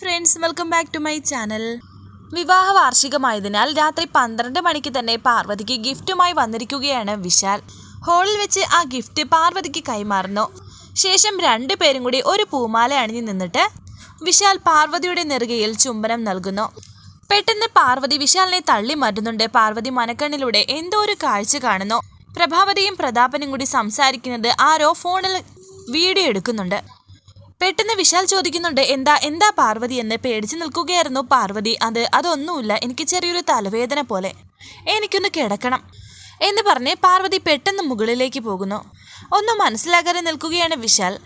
Friends welcome back to my channel വിവാഹ വാർഷികമായതിനാൽ രാത്രി പന്ത്രണ്ട് മണിക്ക് തന്നെ പാർവതിക്ക് ഗിഫ്റ്റുമായി വന്നിരിക്കുകയാണ് വിശാൽ. ഹോളിൽ വെച്ച് ആ ഗിഫ്റ്റ് പാർവതിക്ക് കൈമാറുന്നു. ശേഷം രണ്ടു പേരും കൂടി ഒരു പൂമാല അണിഞ്ഞു നിന്നിട്ട് വിശാൽ പാർവതിയുടെ നെറുകയിൽ ചുംബനം നൽകുന്നു. പെട്ടെന്ന് പാർവതി വിശാലിനെ തള്ളി മാറ്റുന്നുണ്ട്. പാർവതി മനക്കണ്ണിലൂടെ എന്തോ ഒരു കാഴ്ച കാണുന്നു. പ്രഭാവതിയും പ്രതാപനും കൂടി സംസാരിക്കുന്നത് ആരോ ഫോണിൽ വീഡിയോ എടുക്കുന്നുണ്ട്. പെട്ടെന്ന് വിശാൽ ചോദിക്കുന്നുണ്ട് എന്താ എന്താ പാർവതി? എന്ന് പേടിച്ചു നിൽക്കുകയായിരുന്നു പാർവതി. അത് അതൊന്നുമില്ല. എനിക്ക് ചെറിയൊരു തലവേദന പോലെ. എനിക്കൊന്ന് കിടക്കണം. എന്ന് പറഞ്ഞ് പാർവതി പെട്ടെന്ന് മുകളിലേക്ക് പോകുന്നു. ഒന്ന് മനസ്സിലാകാതെ നിൽക്കുകയാണ് വിശാൽ.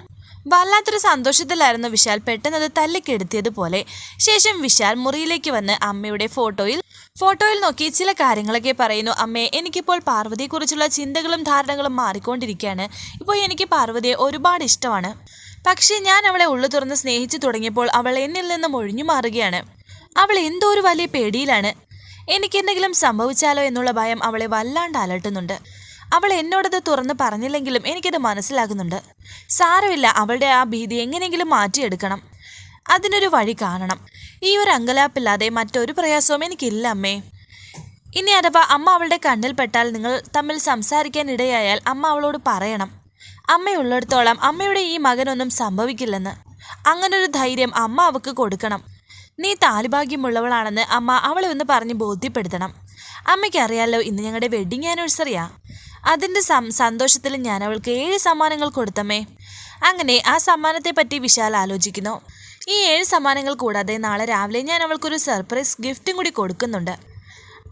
വല്ലാത്തൊരു സന്തോഷത്തിലായിരുന്നു വിശാൽ പെട്ടെന്ന് അത് തല്ലിക്കെടുത്തിയതുപോലെ. ശേഷം വിശാൽ മുറിയിലേക്ക് വന്ന് അമ്മയുടെ ഫോട്ടോയിൽ ഫോട്ടോയിൽ നോക്കി ചില കാര്യങ്ങളൊക്കെ പറയുന്നു. അമ്മേ എനിക്കിപ്പോൾ പാർവതിയെക്കുറിച്ചുള്ള ചിന്തകളും ധാരണകളും മാറിക്കൊണ്ടിരിക്കുകയാണ്. ഇപ്പോൾ എനിക്ക് പാർവതിയെ ഒരുപാട് ഇഷ്ടമാണ്. പക്ഷേ ഞാൻ അവളെ ഉള്ളു തുറന്ന് സ്നേഹിച്ചു തുടങ്ങിയപ്പോൾ അവൾ എന്നിൽ നിന്നും ഒഴിഞ്ഞു മാറുകയാണ്. അവൾ എന്തോ ഒരു വലിയ പേടിയിലാണ്. എനിക്കെന്തെങ്കിലും സംഭവിച്ചാലോ എന്നുള്ള ഭയം അവളെ വല്ലാണ്ട് അലട്ടുന്നുണ്ട്. അവൾ എന്നോടത് തുറന്ന് പറഞ്ഞില്ലെങ്കിലും എനിക്കത് മനസ്സിലാകുന്നുണ്ട്. സാരമില്ല അവളുടെ ആ ഭീതി എങ്ങനെയെങ്കിലും മാറ്റിയെടുക്കണം. അതിനൊരു വഴി കാണണം. ഈ ഒരു അങ്കലാപ്പില്ലാതെ മറ്റൊരു പ്രയാസവും എനിക്കില്ല അമ്മേ. ഇനി അഥവാ അമ്മ അവളുടെ കണ്ണിൽപ്പെട്ടാൽ നിങ്ങൾ തമ്മിൽ സംസാരിക്കാൻ ഇടയായാൽ അമ്മ അവളോട് പറയണം. അമ്മയുള്ളിടത്തോളം അമ്മയുടെ ഈ മകനൊന്നും സംഭവിക്കില്ലെന്ന്. അങ്ങനൊരു ധൈര്യം അമ്മ അവക്ക് കൊടുക്കണം. നീ താലിഭാഗ്യമുള്ളവളാണെന്ന് അമ്മ അവളെ ഒന്ന് പറഞ്ഞ് ബോധ്യപ്പെടുത്തണം. അമ്മയ്ക്കറിയാലോ ഇന്ന് ഞങ്ങളുടെ വെഡിങ് ആനിവേഴ്സറിയാ അതിന്റെ സന്തോഷത്തിൽ ഞാൻ അവൾക്ക് ഏഴ് സമ്മാനങ്ങൾ കൊടുത്തമ്മേ. അങ്ങനെ ആ സമ്മാനത്തെ പറ്റി വിശാൽ ആലോചിക്കുന്നു. ഈ ഏഴ് സമ്മാനങ്ങൾ കൂടാതെ നാളെ രാവിലെ ഞാൻ അവൾക്കൊരു സർപ്രൈസ് ഗിഫ്റ്റും കൂടി കൊടുക്കുന്നുണ്ട്.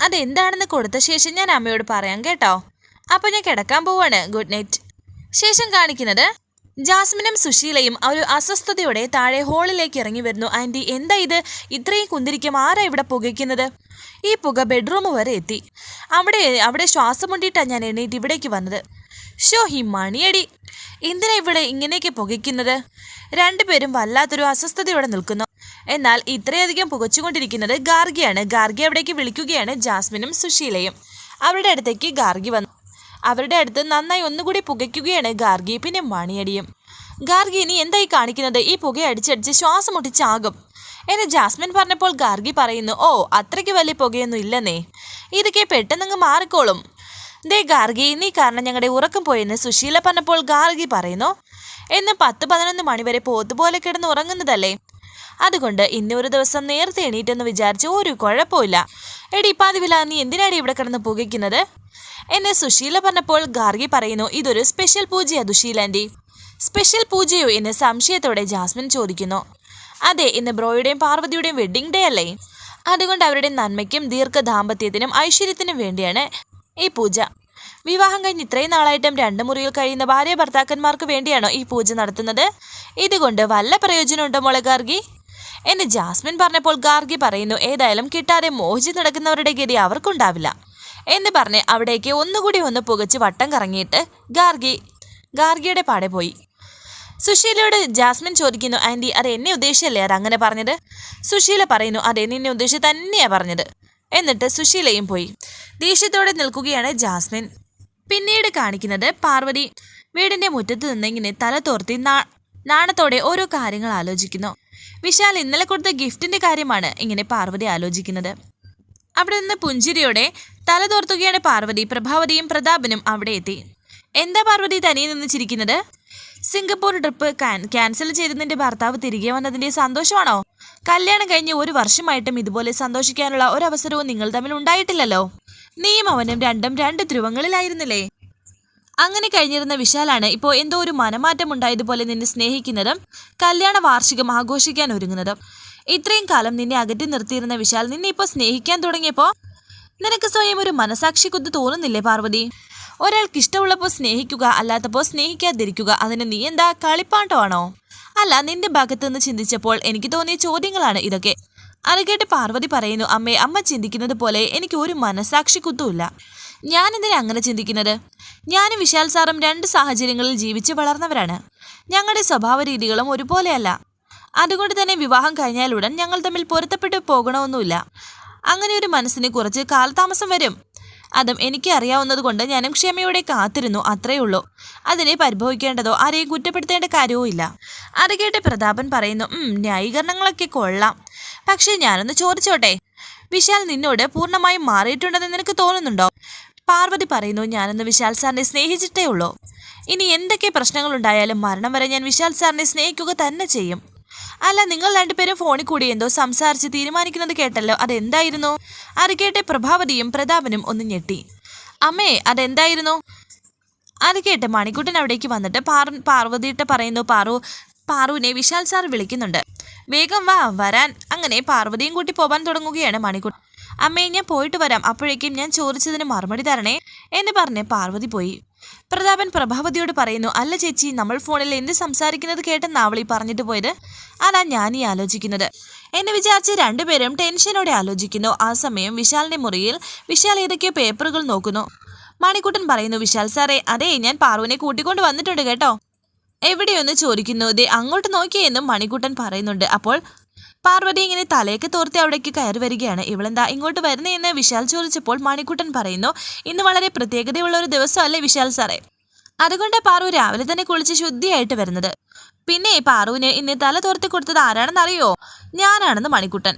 അതെന്താണെന്ന് കൊടുത്ത ശേഷം ഞാൻ അമ്മയോട് പറയാം കേട്ടോ. അപ്പോൾ ഞാൻ കിടക്കാൻ പോവാണ്. ഗുഡ് നൈറ്റ് ശേഷം കാണിക്കുന്നത് ജാസ്മിനും സുശീലയും ഒരു അസ്വസ്ഥതയോടെ താഴെ ഹോളിലേക്ക് ഇറങ്ങി വരുന്നു. ആന്റി എന്താ ഇത്? ഇത്രയും കുന്തിരിക്കും ആരാ ഇവിടെ പുകയ്ക്കുന്നത്? ഈ പുക ബെഡ്റൂം വരെ എത്തി. അവിടെ അവിടെ ശ്വാസം മുണ്ടിയിട്ടാണ് ഞാൻ എണീറ്റ് ഇവിടേക്ക് വന്നത്. ഷോ ഹി മണിയടി. എന്തിനാ ഇവിടെ ഇങ്ങനെയൊക്കെ പുകയ്ക്കുന്നത്? രണ്ടുപേരും വല്ലാത്തൊരു അസ്വസ്ഥതയോടെ നിൽക്കുന്നു. എന്നാൽ ഇത്രയധികം പുകച്ചുകൊണ്ടിരിക്കുന്നത് ഗാർഗിയാണ്. ഗാർഗി അവിടേക്ക് വിളിക്കുകയാണ് ജാസ്മിനും സുശീലയും. അവരുടെ അടുത്തേക്ക് ഗാർഗി വന്നു. അവരുടെ അടുത്ത് നന്നായി ഒന്നുകൂടി പുകയ്ക്കുകയാണ് ഗാർഗി. പിന്നെ മണിയടിയും. ഗാർഗി ഇനി എന്തായി കാണിക്കുന്നത്? ഈ പുക അടിച്ചടിച്ച് ശ്വാസം മുട്ടിച്ചാകും. എന്ന് ജാസ്മിൻ പറഞ്ഞപ്പോൾ ഗാർഗി പറയുന്നു ഓ അത്രയ്ക്ക് വലിയ പുകയൊന്നും ഇല്ലെന്നേ. ഇതൊക്കെ പെട്ടെന്നങ്ങ് മാറിക്കോളും. ദേ ഗാർഗി നീ കാരണം ഞങ്ങളുടെ ഉറക്കം പോയെന്ന് സുശീല പറഞ്ഞപ്പോൾ ഗാർഗി പറയുന്നു എന്ന് പത്ത് പതിനൊന്ന് മണിവരെ പോത്തുപോലെ കിടന്ന് ഉറങ്ങുന്നതല്ലേ. അതുകൊണ്ട് ഇന്ന് ഒരു ദിവസം നേരത്തെ എണീറ്റെന്ന് വിചാരിച്ച് ഒരു കുഴപ്പമില്ല എടി പതിവില നീ എന്തിനാടി ഇവിടെ കിടന്ന് പുകയ്ക്കുന്നത്? എന്നെ സുശീല പറഞ്ഞപ്പോൾ ഗാർഗി പറയുന്നു ഇതൊരു സ്പെഷ്യൽ പൂജയാ ദുശീലാന്റെ സ്പെഷ്യൽ പൂജയോ എന്ന് സംശയത്തോടെ ജാസ്മിൻ ചോദിക്കുന്നു. അതെ ഇന്ന് ബ്രോയുടെയും പാർവതിയുടെയും വെഡ്ഡിംഗ് ഡേ അല്ലേ? അതുകൊണ്ട് അവരുടെ നന്മയ്ക്കും ദീർഘ ദാമ്പത്യത്തിനും ഐശ്വര്യത്തിനും വേണ്ടിയാണ് ഈ പൂജ. വിവാഹം കഴിഞ്ഞ് ഇത്രയും നാളായിട്ടും രണ്ട് മുറിയിൽ കഴിയുന്ന ഭാര്യ ഭർത്താക്കന്മാർക്ക് വേണ്ടിയാണോ ഈ പൂജ നടത്തുന്നത്? ഇതുകൊണ്ട് വല്ല പ്രയോജനമുണ്ടോ മോളെ ഗാർഗി? എന്ന് ജാസ്മിൻ പറഞ്ഞപ്പോൾ ഗാർഗി പറയുന്നു ഏതായാലും കിട്ടാതെ മോഹിച്ച് നടക്കുന്നവരുടെ ഗതി അവർക്കുണ്ടാവില്ല. എന്ന് പറഞ്ഞ് അവിടേക്ക് ഒന്നുകൂടി ഒന്ന് പുകച്ച് വട്ടം കറങ്ങിയിട്ട് ഗാർഗി ഗാർഗിയുടെ പാടെ പോയി. സുശീലയോട് ജാസ്മിൻ ചോദിക്കുന്നു ആന്റി അത് എന്നെ ഉദ്ദേശിച്ചല്ലേ? അത് അങ്ങനെ പറഞ്ഞത്? സുശീല പറയുന്നു അതെ നിന്നെ ഉദ്ദേശിച്ച് തന്നെയാണ് പറഞ്ഞത്. എന്നിട്ട് സുശീലയും പോയി. ദേഷ്യത്തോടെ നിൽക്കുകയാണ് ജാസ്മിൻ. പിന്നീട് കാണിക്കുന്നത് പാർവതി വീടിന്റെ മുറ്റത്ത് നിന്നിങ്ങനെ തല തോർത്തി നാണത്തോടെ ഓരോ കാര്യങ്ങൾ ആലോചിക്കുന്നു. വിശാൽ ഇന്നലെ കൊടുത്ത ഗിഫ്റ്റിന്റെ കാര്യമാണ് ഇങ്ങനെ പാർവതി ആലോചിക്കുന്നത്. അവിടെ നിന്ന് പുഞ്ചിരിയോടെ തല തോർത്തുകയാണ് പാർവതി പ്രഭാവതിയും പ്രതാപനും അവിടെ എത്തി. എന്താ പാർവതി തനിയെ നിന്ന് ചിരിക്കുന്നത്? സിംഗപ്പൂർ ട്രിപ്പ് ക്യാൻസൽ ചെയ്ത് നിന്റെ ഭർത്താവ് തിരികെ വന്നതിന്റെ സന്തോഷമാണോ? കല്യാണം കഴിഞ്ഞ് ഒരു വർഷമായിട്ടും ഇതുപോലെ സന്തോഷിക്കാനുള്ള ഒരവസരവും നിങ്ങൾ തമ്മിൽ ഉണ്ടായിട്ടില്ലല്ലോ. നീയും അവനും രണ്ടും രണ്ട് ധ്രുവങ്ങളിലായിരുന്നില്ലേ? അങ്ങനെ കഴിഞ്ഞിരുന്ന വിശാലാണ് ഇപ്പോൾ എന്തോ ഒരു മനമാറ്റം ഉണ്ടായതുപോലെ നിന്നെ സ്നേഹിക്കുന്നതും കല്യാണ വാർഷികം ആഘോഷിക്കാൻ ഒരുങ്ങുന്നതും. ഇത്രയും കാലം നിന്നെ അകറ്റി നിർത്തിയിരുന്ന വിശാൽ നിന്നെ ഇപ്പോൾ സ്നേഹിക്കാൻ തുടങ്ങിയപ്പോൾ നിനക്ക് സ്വയം ഒരു മനസാക്ഷി കുത്തു തോന്നുന്നില്ലേ പാർവതി? ഒരാൾക്ക് ഇഷ്ടമുള്ളപ്പോൾ സ്നേഹിക്കുക അല്ലാത്തപ്പോൾ സ്നേഹിക്കാതിരിക്കുക അതിന് നീ എന്താ കളിപ്പാട്ടമാണോ? അല്ല നിന്റെ ഭാഗത്ത് നിന്ന് ചിന്തിച്ചപ്പോൾ എനിക്ക് തോന്നിയ ചോദ്യങ്ങളാണ് ഇതൊക്കെ. അത് കേട്ട് പാർവതി പറയുന്നു അമ്മേ അമ്മ ചിന്തിക്കുന്നത് പോലെ എനിക്ക് ഒരു മനസാക്ഷി കുത്തുമില്ല ഞാൻ എന്തിനാ അങ്ങനെ ചിന്തിക്കുന്നത്? ഞാനും വിശാൽ സാറും രണ്ട് സാഹചര്യങ്ങളിൽ ജീവിച്ച് വളർന്നവരാണ്. ഞങ്ങളുടെ സ്വഭാവ രീതികളും ഒരുപോലെയല്ല. അതുകൊണ്ട് തന്നെ വിവാഹം കഴിഞ്ഞാലുടൻ ഞങ്ങൾ തമ്മിൽ പൊരുത്തപ്പെട്ടു പോകണമെന്നുമില്ല. അങ്ങനെ ഒരു മനസ്സിന് കുറച്ച് കാലതാമസം വരും. അതും എനിക്ക് അറിയാവുന്നത് കൊണ്ട് ഞാനും ക്ഷമയോടെ കാത്തിരുന്നു അത്രയേ ഉള്ളൂ. അതിനെ പരിഭവിക്കേണ്ടതോ ആരെയും കുറ്റപ്പെടുത്തേണ്ട കാര്യവും ഇല്ല. അത് കേട്ട് പ്രതാപൻ പറയുന്നു "ഉം, ന്യായീകരണങ്ങളൊക്കെ കൊള്ളാം. പക്ഷേ ഞാനൊന്ന് ചോദിച്ചോട്ടെ? വിശാൽ നിന്നോട് പൂർണമായും മാറിയിട്ടുണ്ടെന്ന് നിനക്ക് തോന്നുന്നുണ്ടോ? പാർവതി പറയുന്നു ഞാനൊന്ന് വിശാൽ സാറിനെ സ്നേഹിച്ചിട്ടേ ഉള്ളൂ. ഇനി എന്തൊക്കെ പ്രശ്നങ്ങളുണ്ടായാലും മരണം വരെ ഞാൻ വിശാൽ സാറിനെ സ്നേഹിക്കുക തന്നെ ചെയ്യും. അല്ല നിങ്ങൾ രണ്ടുപേരും ഫോണിൽ കൂടി എന്തോ സംസാരിച്ച് തീരുമാനിക്കുന്നത് കേട്ടല്ലോ. അതെന്തായിരുന്നു? അത് കേട്ട് പ്രഭാവതിയും പ്രതാപനും ഒന്ന് ഞെട്ടി. അമ്മേ അതെന്തായിരുന്നു? അത് കേട്ട് മണിക്കുട്ടൻ അവിടേക്ക് വന്നിട്ട് പാർ പാർവതിയിട്ട് പറയുന്നു പാറു പാറുവിനെ വിശാൽ സാർ വിളിക്കുന്നുണ്ട്. വേഗം വാ വരാൻ. അങ്ങനെ പാർവതിയും കൂട്ടി പോകാൻ തുടങ്ങുകയാണ് മണിക്കുട്ടൻ. അമ്മേ ഞാൻ പോയിട്ട് വരാം. അപ്പോഴേക്കും ഞാൻ ചോദിച്ചതിന് മറുപടി തരണേ എന്ന് പറഞ്ഞ് പാർവതി പോയി. പ്രതാപൻ പ്രഭാവതിയോട് പറയുന്നു അല്ല ചേച്ചി നമ്മൾ ഫോണിൽ എന്ത് സംസാരിക്കുന്നത് കേട്ടെന്ന് നാവളി പറഞ്ഞിട്ട് പോയത്? അതാ ഈ ആലോചിക്കുന്നത്. എന്നെ വിചാരിച്ച് രണ്ടുപേരും ടെൻഷനോടെ ആലോചിക്കുന്നു. ആ സമയം വിശാലിന്റെ മുറിയിൽ വിശാൽ ഏതൊക്കെയോ പേപ്പറുകൾ നോക്കുന്നു. മണിക്കുട്ടൻ പറയുന്നു വിശാൽ സാറേ അതേ ഞാൻ പാറുവിനെ കൂട്ടിക്കൊണ്ട് വന്നിട്ടുണ്ട് കേട്ടോ. എവിടെയൊന്ന് ചോദിക്കുന്നു? ദേ അങ്ങോട്ട് നോക്കിയെന്നും മണിക്കുട്ടൻ പറയുന്നുണ്ട്. അപ്പോൾ പാർവതി ഇങ്ങനെ തലയൊക്കെ തോർത്തി അവിടേക്ക് കയറി വരികയാണ്. ഇവളെന്താ ഇങ്ങോട്ട് വരുന്നതെന്ന് വിശാൽ ചോദിച്ചപ്പോൾ മണിക്കുട്ടൻ പറയുന്നു ഇന്ന് വളരെ പ്രത്യേകതയുള്ള ഒരു ദിവസമല്ലേ വിശാൽ സാറേ? അതുകൊണ്ട് പാറു രാവിലെ തന്നെ കുളിച്ച് ശുദ്ധിയായിട്ട് വരുന്നത്. പിന്നെ പാറുവിന് ഇന്ന് തല തോർത്തി കൊടുത്തത് ആരാണെന്നറിയോ? ഞാനാണെന്ന് മണിക്കുട്ടൻ.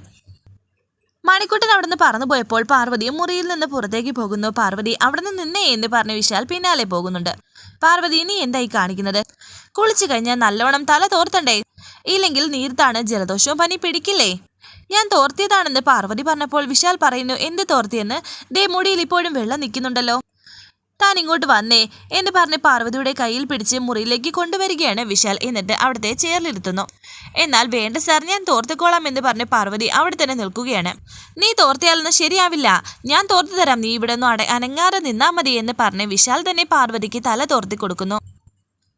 മണിക്കുട്ടൻ അവിടുന്ന് പറന്നു പോയപ്പോൾ പാർവതിയും മുറിയിൽ നിന്ന് പുറത്തേക്ക് പോകുന്നു. പാർവതി അവിടുന്ന് നിന്നേ എന്ന് പറഞ്ഞ് വിശാൽ പിന്നാലെ പോകുന്നുണ്ട്. പാർവതി നീ എന്തായി കാണിക്കുന്നത്? കുളിച്ചു കഴിഞ്ഞാൽ നല്ലോണം തല തോർത്തണ്ടേ? ഇല്ലെങ്കിൽ നീർത്താണ് ജലദോഷവും പനി പിടിക്കില്ലേ? ഞാൻ തോർത്തിയതാണെന്ന് പാർവതി പറഞ്ഞപ്പോൾ വിശാൽ പറയുന്നു എന്ത് തോർത്തിയെന്ന്? ദേ മുടിയിൽ ഇപ്പോഴും വെള്ളം നിൽക്കുന്നുണ്ടല്ലോ. താൻ ഇങ്ങോട്ട് വന്നേ എന്ന് പറഞ്ഞ് പാർവതിയുടെ കയ്യിൽ പിടിച്ച് മുറിയിലേക്ക് കൊണ്ടുവരികയാണ് വിശാൽ എന്നിട്ട് അവിടുത്തെ ചേർന്നിരുത്തുന്നു എന്നാൽ വേണ്ട സാർ ഞാൻ തോർത്തിക്കോളാം എന്ന് പറഞ്ഞ് പാർവതി അവിടെ തന്നെ നിൽക്കുകയാണ്. നീ തോർത്തിയാലൊന്നും ശരിയാവില്ല. ഞാൻ തോർത്തു തരാം. നീ ഇവിടെ ഒന്നും അട നിന്നാ മതി എന്ന് പറഞ്ഞ് വിശാൽ തന്നെ പാർവതിക്ക് തല തോർത്തി കൊടുക്കുന്നു.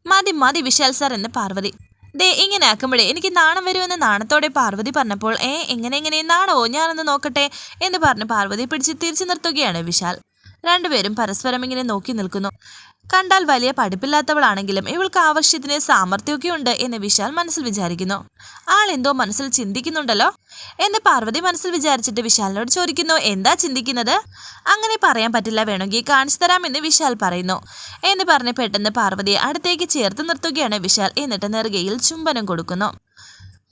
മതി മതി വിശാൽ സാർ എന്ന് പാർവതി ദേ ഇങ്ങനെ ആക്കുമ്പോഴേ എനിക്ക് നാണം വരുമെന്ന് നാണത്തോടെ പാർവതി പറഞ്ഞപ്പോൾ ഏ എങ്ങനെ എങ്ങനെ നാണോ? ഞാനൊന്ന് നോക്കട്ടെ എന്ന് പറഞ്ഞ് പാർവതി പിടിച്ച് തിരിച്ചു നിർത്തുകയാണ് വിശാൽ. രണ്ടുപേരും പരസ്പരം ഇങ്ങനെ നോക്കി നിൽക്കുന്നു. കണ്ടാൽ വലിയ പഠിപ്പില്ലാത്തവളാണെങ്കിലും ഇവൾക്ക് ആവശ്യത്തിന് സാമർഥ്യമൊക്കെ ഉണ്ട് എന്ന് വിശാൽ മനസ്സിൽ വിചാരിക്കുന്നു. ആൾ എന്തോ മനസ്സിൽ ചിന്തിക്കുന്നുണ്ടല്ലോ? എന്ന് പാർവതി മനസ്സിൽ വിചാരിച്ചിട്ട് വിശാലിനോട് ചോദിക്കുന്നു എന്താ ചിന്തിക്കുന്നത്? അങ്ങനെ പറയാൻ പറ്റില്ല വേണമെങ്കിൽ കാണിച്ചു തരാമെന്ന് വിശാൽ പറയുന്നു. എന്ന് പറഞ്ഞ് പെട്ടെന്ന് പാർവതിയെ അടുത്തേക്ക് ചേർത്ത് നിർത്തുകയാണ് വിശാൽ. എന്നിട്ട് നെറുകയിൽ ചുംബനം കൊടുക്കുന്നു.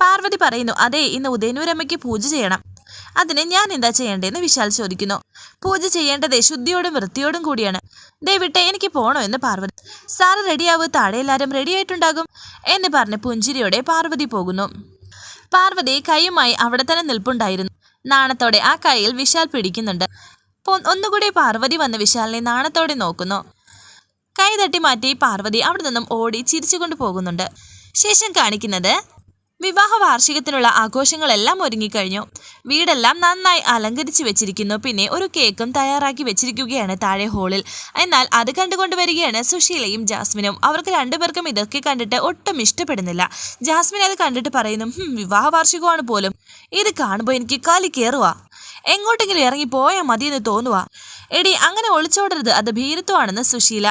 പാർവതി പറയുന്നു അതെ ഇന്ന് ഉദയനൂരമ്മയ്ക്ക് പൂജ ചെയ്യണം. അതിന് ഞാൻ എന്താ ചെയ്യേണ്ടതെന്ന് വിശാൽ ചോദിക്കുന്നു. പൂജ ചെയ്യേണ്ടത് ശുദ്ധിയോടും വൃത്തിയോടും കൂടിയാണ്. ദയവിട്ട് എനിക്ക് പോണോ എന്ന് പാർവതി. സാറ് റെഡിയാവ് താഴെ എല്ലാവരും റെഡിയായിട്ടുണ്ടാകും എന്ന് പറഞ്ഞ് പുഞ്ചിരിയോടെ പാർവതി പോകുന്നു. പാർവതി കൈയുമായി അവിടെ തന്നെ നിൽപ്പുണ്ടായിരുന്നു. നാണത്തോടെ ആ കൈയിൽ വിശാൽ പിടിക്കുന്നുണ്ട്. ഒന്നുകൂടി പാർവതി വന്ന് വിശാലിനെ നാണത്തോടെ നോക്കുന്നു. കൈ തട്ടി മാറ്റി പാർവതി അവിടെ നിന്നും ഓടി ചിരിച്ചുകൊണ്ട് പോകുന്നുണ്ട്. ശേഷം കാണിക്കുന്നത് വിവാഹ വാർഷികത്തിനുള്ള ആഘോഷങ്ങളെല്ലാം ഒരുങ്ങിക്കഴിഞ്ഞു. വീടെല്ലാം നന്നായി അലങ്കരിച്ചു വെച്ചിരിക്കുന്നു. പിന്നെ ഒരു കേക്കും തയ്യാറാക്കി വെച്ചിരിക്കുകയാണ് താഴെ ഹോളിൽ. എന്നാൽ അത് കണ്ടുകൊണ്ട് വരികയാണ് സുശീലയും ജാസ്മിനും. അവർക്ക് രണ്ടുപേർക്കും ഇതൊക്കെ കണ്ടിട്ട് ഒട്ടും ഇഷ്ടപ്പെടുന്നില്ല. ജാസ്മിൻ അത് കണ്ടിട്ട് പറയുന്നു "ഹും, വിവാഹ വാർഷികമാണ് പോലും. ഇത് കാണുമ്പോൾ എനിക്ക് കാലി കയറുക എങ്ങോട്ടെങ്കിലും ഇറങ്ങി പോയാൽ മതിയെന്ന് തോന്നുക എടി അങ്ങനെ ഒളിച്ചോടരുത്. അത് ഭീരുത്വമാണെന്ന് സുശീല.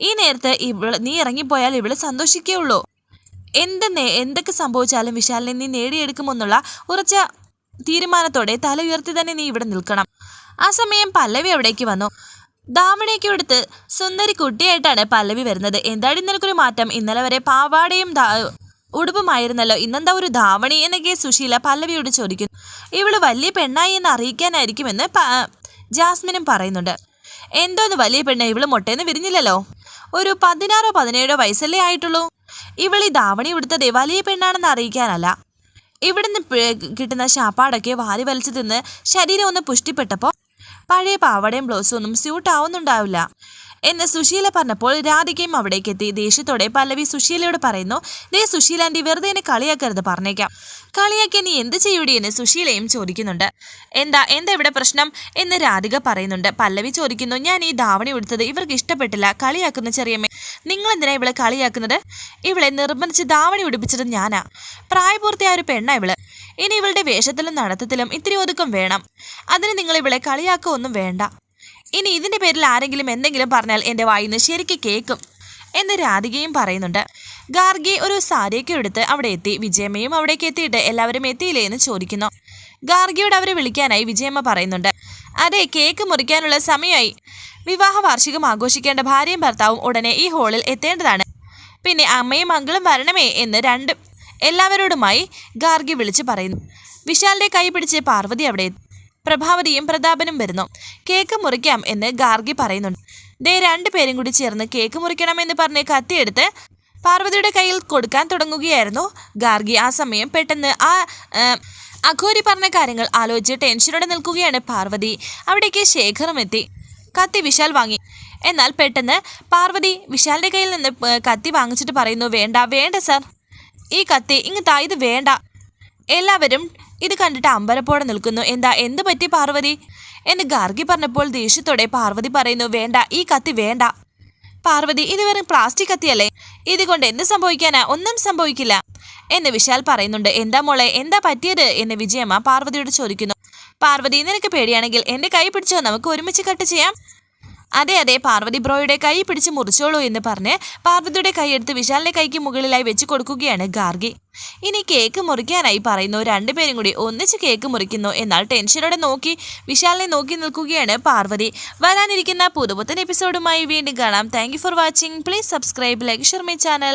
ഈ നേരത്തെ ഇവൾ നീ ഇറങ്ങിപ്പോയാൽ ഇവൾ സന്തോഷിക്കേ ഉള്ളൂ. എന്ത് എന്തൊക്കെ സംഭവിച്ചാലും വിശാലിനെ നീ നേടിയെടുക്കുമെന്നുള്ള ഉറച്ച തീരുമാനത്തോടെ തല ഉയർത്തി തന്നെ നീ ഇവിടെ നിൽക്കണം. ആ സമയം പല്ലവി അവിടേക്ക് വന്നു. ദാമണിയൊക്കെ എടുത്ത് സുന്ദരി കുട്ടിയായിട്ടാണ് പല്ലവി വരുന്നത്. എന്താടി നിനക്കൊരു മാറ്റം? ഇന്നലെ വരെ പാവാടയും ഉടുപ്പുമായിരുന്നല്ലോ. ഇന്നെന്താ ഒരു ധാവണി എന്നൊക്കെ സുശീല പല്ലവിയോട് ചോദിക്കുന്നു. ഇവൾ വലിയ പെണ്ണായി എന്ന് അറിയിക്കാനായിരിക്കുമെന്ന് ജാസ്മിനും പറയുന്നുണ്ട്. എന്തോന്ന് വലിയ പെണ്ണ്? ഇവൾ മുട്ടേന്ന് വിരിഞ്ഞില്ലല്ലോ. ഒരു പതിനാറോ പതിനേഴോ വയസ്സല്ലേ ആയിട്ടുള്ളൂ. ഇവളീ ധാവണി ഇവിടുത്തെ ദേവാലയ പെണ്ണാണെന്ന് അറിയിക്കാനല്ല. ഇവിടുന്ന് കിട്ടുന്ന ശാപ്പാടൊക്കെ വാരി വലിച്ചു തിന്ന് ശരീരം ഒന്ന് പുഷ്ടിപ്പെട്ടപ്പോൾ പഴയ പാവടയും ബ്ലൗസും ഒന്നും സ്യൂട്ട് ആവുന്നുണ്ടാവില്ല. എന്ന് സുശീല പറഞ്ഞപ്പോൾ രാധികയും അവിടേക്ക് എത്തി ദേഷ്യത്തോടെ പല്ലവി സുശീലയോട് പറയുന്നു ദേ സുശീലാന്റി വെറുതെ എന്നെ കളിയാക്കരുത് പറഞ്ഞേക്കാം. കളിയാക്കി നീ എന്ത് ചെയ്യൂടി? എന്ന് സുശീലയും ചോദിക്കുന്നുണ്ട്. എന്താ എന്താ ഇവിടെ പ്രശ്നം? എന്ന് രാധിക പറയുന്നുണ്ട്. പല്ലവി ചോദിക്കുന്നു ഞാൻ ഈ ധാവണി ഉടുത്തത് ഇവർക്ക് ഇഷ്ടപ്പെട്ടില്ല. കളിയാക്കുന്ന ചെറിയമ്മേ നിങ്ങൾ എന്തിനാ ഇവളെ കളിയാക്കുന്നത്? ഇവളെ നിർബന്ധിച്ച് ധാവണി ഉടുപ്പിച്ചത് ഞാനാ. പ്രായപൂർത്തിയായ ഒരു പെണ്ണാ ഇവൾ. ഇനി ഇവളുടെ വേഷത്തിലും നടത്തത്തിലും ഇത്തിരി ഒതുക്കം വേണം. അതിന് നിങ്ങൾ ഇവളെ കളിയാക്കുക ഒന്നും വേണ്ട. ഇനി ഇതിന്റെ പേരിൽ ആരെങ്കിലും എന്തെങ്കിലും പറഞ്ഞാൽ എന്റെ വായിന്ന് ശരിക്ക് കേൾക്കും എന്ന് രാധികയും പറയുന്നുണ്ട്. ഗാർഗി ഒരു സാരിയൊക്കെ എടുത്ത് അവിടെ എത്തി. വിജയമ്മയും അവിടേക്ക് എത്തിയിട്ട് എല്ലാവരും എത്തിയില്ലേ എന്ന് ചോദിക്കുന്നു. ഗാർഗിയോട് അവരെ വിളിക്കാനായി വിജയമ്മ പറയുന്നുണ്ട്. അതെ കേക്ക് മുറിക്കാനുള്ള സമയമായി. വിവാഹ വാർഷികം ആഘോഷിക്കേണ്ട ഭാര്യയും ഭർത്താവും ഉടനെ ഈ ഹാളിൽ എത്തേണ്ടതാണ്. പിന്നെ അമ്മയും മകളും വരണമേ എന്ന് രണ്ട് എല്ലാവരോടുമായി ഗാർഗി വിളിച്ചു പറയുന്നു. വിശാലിന്റെ കൈ പിടിച്ച് പാർവതി അവിടെ എത്തി. പ്രഭാവതിയും പ്രതാപനും വരുന്നു. കേക്ക് മുറിക്കാം എന്ന് ഗാർഗി പറയുന്നുണ്ട്. ദേ രണ്ടുപേരും കൂടി ചേർന്ന് കേക്ക് മുറിക്കണമെന്ന് പറഞ്ഞ് കത്തിയെടുത്ത് പാർവതിയുടെ കയ്യിൽ കൊടുക്കാൻ തുടങ്ങുകയായിരുന്നു. ഗാർഗി ആ സമയം പെട്ടെന്ന് ആ അഘോരി പറഞ്ഞ കാര്യങ്ങൾ ആലോചിച്ച് ടെൻഷനോടെ നിൽക്കുകയാണ് പാർവതി. അവിടേക്ക് ശേഖറും എത്തി. കത്തി വിശാൽ വാങ്ങി. എന്നാൽ പെട്ടെന്ന് പാർവതി വിശാലിന്റെ കയ്യിൽ നിന്ന് കത്തി വാങ്ങിച്ചിട്ട് പറയുന്നു വേണ്ട വേണ്ട സർ. ഈ കത്തി ഇങ്ങ് ഇത് വേണ്ട. എല്ലാവരും ഇത് കണ്ടിട്ട് അമ്പലപ്പോടെ നിൽക്കുന്നു. എന്താ എന്ത് പറ്റി പാർവതി? എന്ന് ഗാർഗി പറഞ്ഞപ്പോൾ ദേഷ്യത്തോടെ പാർവതി പറയുന്നു വേണ്ട ഈ കത്തി വേണ്ട. പാർവതി ഇത് വെറും പ്ലാസ്റ്റിക് കത്തിയല്ലേ? ഇതുകൊണ്ട് എന്ത് സംഭവിക്കാനാ? ഒന്നും സംഭവിക്കില്ല. എന്ന് വിശാൽ പറയുന്നുണ്ട് എന്താ മോളെ എന്താ പറ്റിയത്? എന്ന് വിജയമ്മ പാർവതിയോട് ചോദിക്കുന്നു. പാർവതി നിനക്ക് പേടിയാണെങ്കിൽ എന്റെ കൈ പിടിച്ചോ? നമുക്ക് ഒരുമിച്ച് കട്ട് ചെയ്യാം. അതെ അതെ പാർവതി ബ്രോയുടെ കൈ പിടിച്ച് മുറിച്ചോളൂ എന്ന് പറഞ്ഞ് പാർവതിയുടെ കൈയെടുത്ത് വിശാലിന്റെ കൈക്ക് മുകളിലായി വെച്ച് കൊടുക്കുകയാണ് ഗാർഗി. ഇനി കേക്ക് മുറിക്കാനായി പറയുന്നു. രണ്ടുപേരും കൂടി ഒന്നിച്ച് കേക്ക് മുറിക്കുന്നു. എന്നാൽ ടെൻഷനോടെ നോക്കി വിശാലിനെ നോക്കി നിൽക്കുകയാണ് പാർവതി. വരാനിരിക്കുന്ന പുതുപുത്തൻ എപ്പിസോഡുമായി വീണ്ടും കാണാം. Thank for watching please subscribe like share my channel